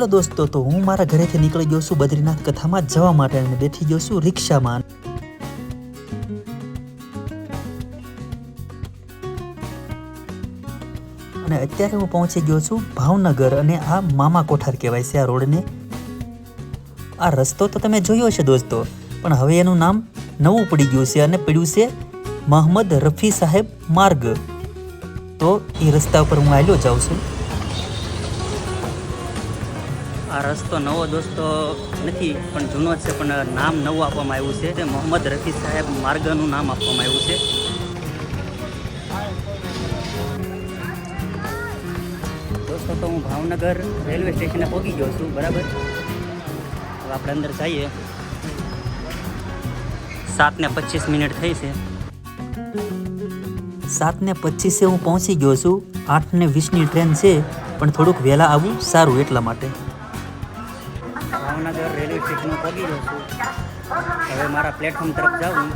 Hello દોસ્તો, તો હું મારા ઘરેથી નીકળી ગયો છું બદ્રીનાથ કથામાં જવા માટે અને બેઠી ગયો છું રિક્ષામાં. અને અત્યારે હું પહોંચી ગયો છું ભાવનગર અને આ મામા કોઠાર કહેવાય છે આ રોડને. આ રસ્તો તો તમે જોયો છે દોસ્તો, પણ હવે એનું નામ નવું પડી ગયું છે અને પડ્યું છે મહમ્મદ રફી સાહેબ માર્ગ. તો એ રસ્તા ઉપર હું આવેલો જાઉં છું. આ રસ્તો નવો દોસ્તો નથી, પણ જૂનો છે, પણ નામ નવું આપવામાં આવ્યું છે. તે મોહમ્મદ રફી સાહેબ માર્ગનું નામ આપવામાં આવ્યું છે. દોસ્તો, તો હું ભાવનગર રેલવે સ્ટેશને પહોંચી ગયો છું, બરાબર? હવે આપણે અંદર જઈએ. સાત ને પચીસ મિનિટ થઈ છે. સાત ને પચીસે હું પહોંચી ગયો છું. આઠ ને વીસની ટ્રેન છે, પણ થોડુંક વહેલા આવવું સારું એટલા માટે. ભાવનગર રેલવે સ્ટેશન પહોંચી ગયો છું. હવે મારા પ્લેટફોર્મ તરફ જાઉં.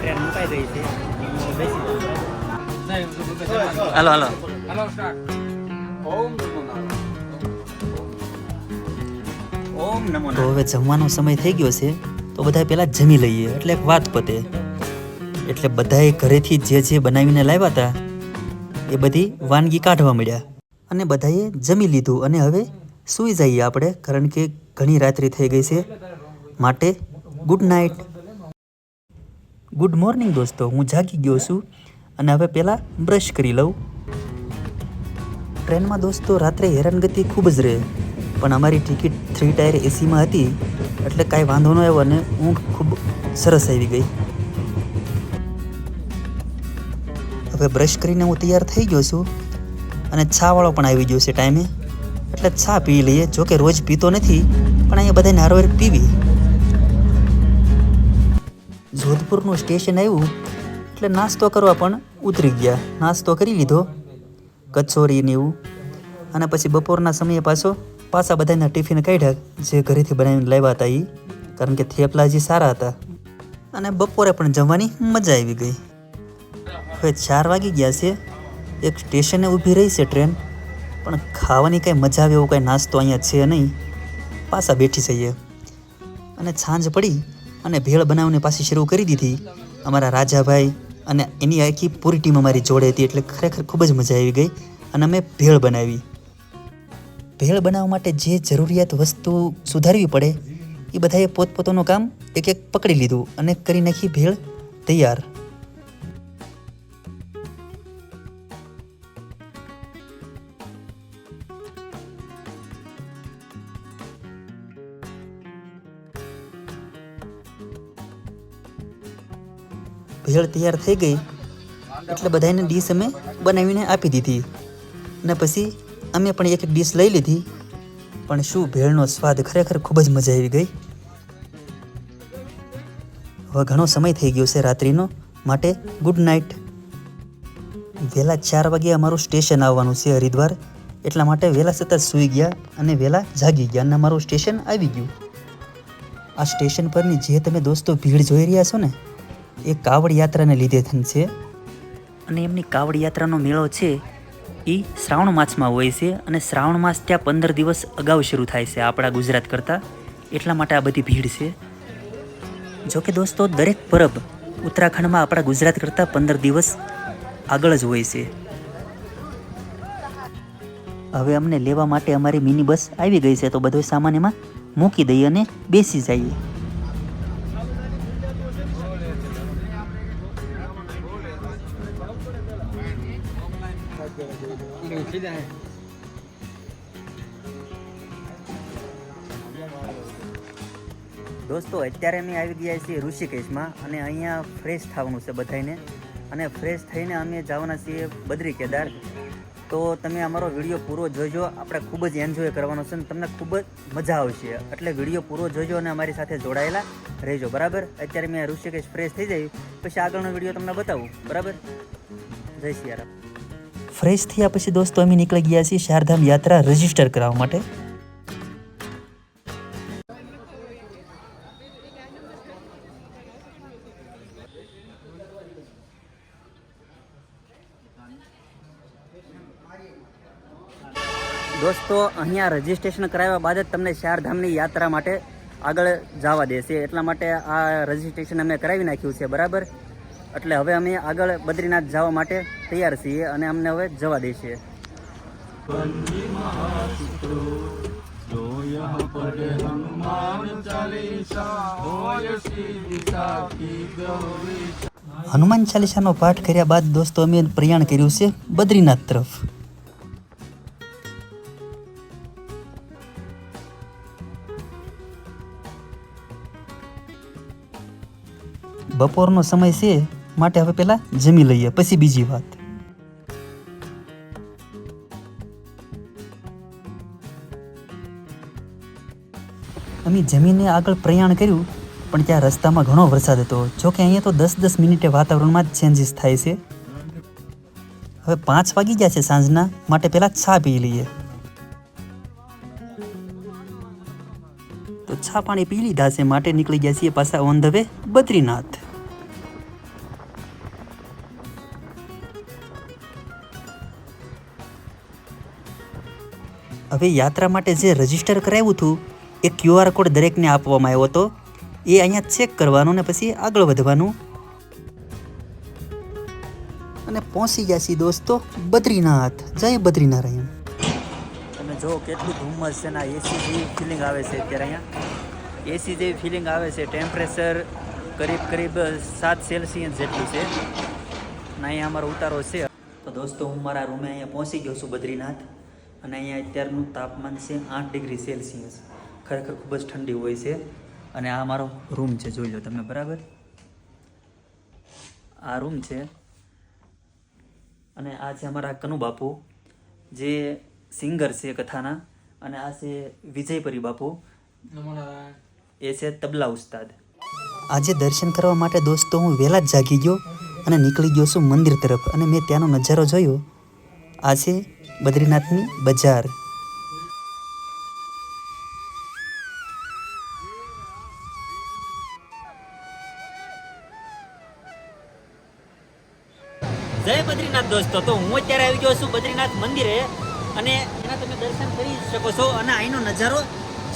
ટ્રેન મુકાઈ ગઈ છે. હું હલો હાલો. હાલો ઓમ નમો તો હવે જમવાનો સમય થઈ ગયો છે તો બધા પહેલાં જમી લઈએ. એટલે એક વાત પતે. એટલે બધાએ ઘરેથી જે જે બનાવીને લાવ્યા હતા, એ બધી વાનગી કાઢવા મળ્યા. અને બધાએ જમી લીધું અને હવે સૂઈ જઈએ આપણે, કારણ કે ઘણી રાત્રિ થઈ ગઈ છે માટે ગુડ નાઇટ ગુડ મોર્નિંગ દોસ્તો, હું જાગી ગયો છું અને હવે પહેલાં બ્રશ કરી લઉં. ટ્રેનમાં દોસ્તો રાત્રે હેરાનગતિ ખૂબ જ રહે, પણ અમારી ટિકિટ થ્રી ટાયર એસીમાં હતી, એટલે કાંઈ વાંધો ન આવ્યો અને ઊંઘ ખૂબ સરસ આવી ગઈ. હવે બ્રશ કરીને હું તૈયાર થઈ ગયો છું અને છાવાળો પણ આવી ગયો છે ટાઈમે. એટલે છા પી લઈએ. જો કે રોજ પીતો નથી, પણ અહીંયા બધાને હારવાર પીવી. જોધપુરનું સ્ટેશન આવ્યું, એટલે નાસ્તો કરવા પણ ઉતરી ગયા. નાસ્તો કરી લીધો, કચોરી ને એવું. અને પછી બપોરના સમયે પાછો, પાછા બધાના ટિફિન કાઢ્યા, જે ઘરેથી બનાવીને લાવ્યા હતા એ કારણ કે થેપલા જે સારા હતા. અને બપોરે પણ જમવાની મજા આવી ગઈ. હવે ચાર વાગી ગયા છે. એક સ્ટેશને ઊભી રહી છે ટ્રેન. પણ ખાવાની કાંઈ મજા આવે એવો કાંઈ નાસ્તો અહીંયા છે નહીં. પાછા બેઠી જઈએ અને છાંજ પડી અને ભેળ બનાવવાની પાછી શરૂ કરી દીધી. અમારા રાજાભાઈ અને એની આખી પૂરી ટીમ અમારી જોડે હતી એટલે ખરેખર ખૂબ જ મજા આવી ગઈ અને અમે ભેળ બનાવી. ભેળ બનાવવા માટે જે જરૂરિયાત વસ્તુ સુધારવી પડે, એ બધાએ પોતપોતાનું કામ એક એક પકડી લીધું અને કરી નાખી ભેળ તૈયાર. ભેળ તૈયાર થઈ ગઈ એટલે બધાને ડીશ અમે બનાવીને આપી દીધી. અને પછી અમે પણ એક એક ડીશ લઈ લીધી. પણ શું ભેળનો સ્વાદ ખરેખર ખૂબ જ મજા આવી ગઈ. હવે ઘણો સમય થઈ ગયો છે રાત્રિનો માટે ગુડ નાઇટ વહેલા ચાર વાગે અમારું સ્ટેશન આવવાનું છે હરિદ્વાર. એટલા માટે વહેલા સતત સૂઈ ગયા અને વહેલા જાગી ગયા અને અમારું સ્ટેશન આવી ગયું. આ સ્ટેશન પરની જે તમે દોસ્તો ભીડ જોઈ રહ્યા છો ને એ કાવડ યાત્રાને લીધે થન છે. અને એમની કાવડ યાત્રાનો મેળો છે એ શ્રાવણ માસમાં હોય છે અને શ્રાવણ માસ ત્યાં પંદર દિવસ અગાઉ શરૂ થાય છે આપણા ગુજરાત કરતાં. એટલા માટે આ બધી ભીડ છે. જોકે દોસ્તો, દરેક પરબ ઉત્તરાખંડમાં આપણા ગુજરાત કરતાં પંદર દિવસ આગળ જ હોય છે. હવે અમને લેવા માટે અમારી મિની બસ આવી ગઈ છે તો બધો સામાન એમાં મૂકી દઈએ અને બેસી જઈએ. દોસ્તો, અત્યારે અમે આવી ગયા છીએ ઋષિકેશમાં અને અહીંયા ફ્રેશ થવાનું છે બધાને અને ફ્રેશ થઈને અમે જવાના છીએ બદ્રી કેદાર. તો તમે અમારો વીડિયો પૂરો જોજો. આપણે ખૂબ જ એન્જોય કરવાનો છે અને તમને ખૂબ જ મજા આવશે. એટલે વીડિયો પૂરો જોજો અને અમારી સાથે જોડાયેલા. રહેજો બરાબર? અત્યારે મેં ઋષિકેશ ફ્રેશ થઈ જાય પછી આગળનો વીડિયો તમને બતાવું બરાબર? જય સિયારામ ફ્રેશ થયા પછી દોસ્તો અમે નીકળી ગયા છીએ શારધામ યાત્રા રજિસ્ટર કરાવવા માટે. દોસ્તો અહીંયા રજીસ્ટ્રેશન કરાવ્યા બાદ જ તમને શારધામની યાત્રા માટે આગળ જવા દેશે. એટલા માટે આ રજીસ્ટ્રેશન અમે કરાવી નાખ્યું છે, બરાબર? એટલે હવે અમે આગળ બદ્રીનાથ જવા માટે તૈયાર છીએ અને અમને હવે જવા દેશે. હનુમાન ચાલીસાનો પાઠ કર્યા બાદ દોસ્તો અમે પ્રયાણ કર્યું છે બદ્રીનાથ તરફ. બપોરનો સમય છે, માટે હવે પહેલાં જમી લઈએ, પછી બીજી વાત. અમે જમીને આગળ પ્રયાણ કર્યું, પણ ત્યાં રસ્તામાં ઘણો વરસાદ હતો. જો કે અહીંયા તો દસ દસ મિનિટે વાતાવરણમાં જ ચેન્જીસ થાય છે. હવે પાંચ વાગી ગયા છે સાંજના, માટે પહેલાં ચા પી લઈએ. તો ચા પાણી પી લીધા છે, માટે નીકળી ગયા છીએ પાછા ઓન ધ વે બદ્રીનાથ. હવે યાત્રા માટે જે રજિસ્ટર કરાવ્યું હતું, એ ક્યુઆર કોડ દરેકને આપવામાં આવ્યો હતો. એ અહીંયા ચેક કરવાનું ને પછી આગળ વધવાનું. અને પહોંચી ગયા છીએ દોસ્તો બદ્રીનાથ. જય બદ્રીનારાયણ. તમે જો કેટલું ધુમ્મસ છે ના એસી જેવી ફિલિંગ આવે છે અત્યારે અહીંયા. એસી જેવી ફિલિંગ આવે છે. ટેમ્પરેચર કરીબ કરીબ સાત સેલ્સિયસ જેટલું છે. અને અહીંયા અમારો ઉતારો છે. તો દોસ્તો હું મારા રૂમે અહીંયા પહોંચી ગયો છું બદ્રીનાથ. અને અહીંયા અત્યારનું તાપમાન છે આઠ ડિગ્રી સેલ્સિયસ. ખરેખર ખૂબ જ ઠંડી હોય છે. અને આ મારો રૂમ છે, જોઈ લો તમે બરાબર? આ રૂમ છે. અને આ છે અમારા કનુ બાપુ, જે સિંગર છે કથાના. અને આ છે વિજયપરી બાપુ. એ છે તબલા ઉસ્તાદ. આજે દર્શન કરવા માટે દોસ્તો, હું વહેલા જ જાગી ગયો અને નીકળી ગયો છું મંદિર તરફ. અને મેં ત્યાંનો નજારો જોયો. આ છે બદ્રીનાથની બજાર. જય બદ્રીનાથ દોસ્તો. તો હું અત્યારે આવી ગયો છું બદ્રીનાથ મંદિરે અને એના તમે દર્શન કરી શકો છો અને અહીંનો નજારો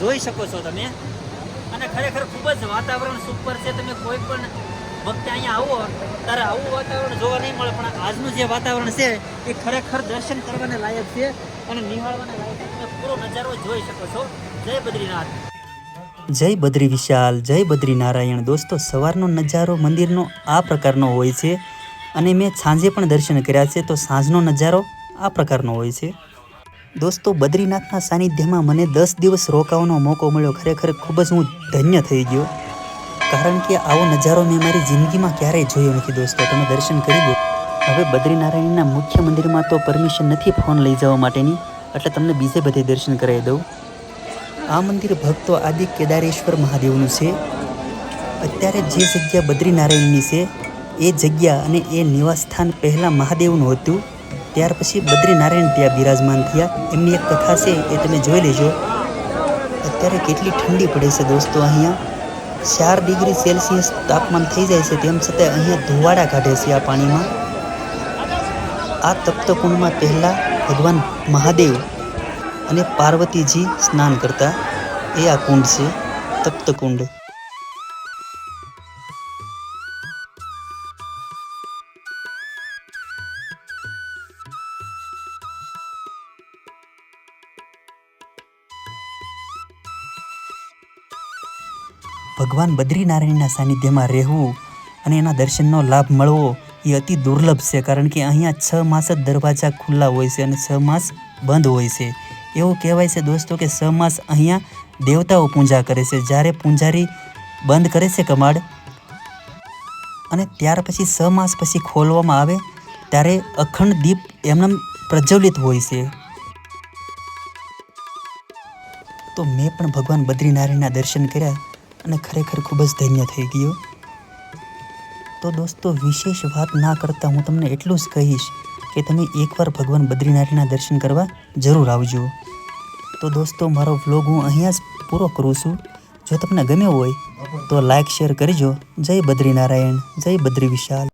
જોઈ શકો છો તમે. અને ખરેખર ખૂબ જ વાતાવરણ સુપર છે. તમે કોઈ પણ વખતે અહીંયા આવો ત્યારે આવું વાતાવરણ જોવા નહીં મળે, પણ આજનું જે વાતાવરણ છે, એ ખરેખર દર્શન કરવાને લાયક છે અને નિહાળવાને લાયક તમે પૂરો નજારો જોઈ શકો છો. જય બદ્રીનાથ. જય બદ્રી વિશાલ, જય બદ્રી નારાયણ. દોસ્તો, સવારનો નજારો મંદિરનો આ પ્રકારનો હોય છે અને મેં સાંજે પણ દર્શન કર્યા છે, તો સાંજનો નજારો આ પ્રકારનો હોય છે. દોસ્તો, બદ્રીનાથના સાનિધ્યમાં મને દસ દિવસ રોકાવાનો મોકો મળ્યો. ખરેખર ખૂબ જ હું ધન્ય થઈ ગયો. કારણ કે આવો નજારો મેં મારી જિંદગીમાં ક્યારેય જોયો નથી દોસ્તો. તમે દર્શન કરી દો હવે બદ્રીનારાયણના મુખ્ય મંદિરમાં તો પરમિશન નથી ફોન લઈ જવા માટેની, એટલે તમને બીજે બધે દર્શન કરાવી દઉં. આ મંદિર ભક્તો આદિ કેદારેશ્વર મહાદેવનું છે. અત્યારે જે જગ્યા બદ્રીનારાયણની છે, એ જગ્યા અને એ નિવાસસ્થાન પહેલાં મહાદેવનું હતું. ત્યાર પછી બદ્રીનારાયણ ત્યાં બિરાજમાન થયા. એમની એક કથા છે, એ તમે જોઈ લેજો. અત્યારે કેટલી ઠંડી પડે છે દોસ્તો અહીંયા. ચાર ડિગ્રી સેલ્સિયસ તાપમાન થઈ જાય છે, તેમ છતાં અહીંયા ધુવાડા કાઢે છે આ પાણીમાં. આ તપ્તકુંડમાં પહેલાં ભગવાન મહાદેવ અને પાર્વતીજી સ્નાન કરતા. એ આ કુંડ છે, તપ્તકુંડ. ભગવાન બદ્રીનારાયણના સાનિધ્યમાં રહેવું અને એના દર્શનનો લાભ મળવો એ અતિ દુર્લભ છે, કારણ કે અહીંયા છ માસ જ દરવાજા ખુલ્લા હોય છે અને છ માસ બંધ હોય છે. એવું કહેવાય છે દોસ્તો કે છ માસ અહીંયા દેવતાઓ પૂજા કરે છે. જ્યારે પૂંજારી બંધ કરે છે કમાડ અને ત્યાર પછી છ માસ પછી ખોલવામાં આવે, ત્યારે અખંડ દીપ એમનેમ પ્રજ્વલિત હોય છે. તો મેં પણ ભગવાન બદ્રીનારાયણના દર્શન કર્યા. અને ખરેખર ખૂબ જ ધન્ય થઈ ગયો. તો દોસ્તો, વિશેષ વાત ના કરતાં હું તમને એટલું જ કહીશ કે તમે એકવાર ભગવાન બદ્રીનારાયણના દર્શન કરવા જરૂર આવજો. તો દોસ્તો, મારો વ્લોગ હું અહીંયા જ પૂરો કરું છું. જો તમને ગમ્યો હોય, તો લાઈક શેર કરજો. જય બદ્રીનારાયણ, જય બદ્રી વિશાલ.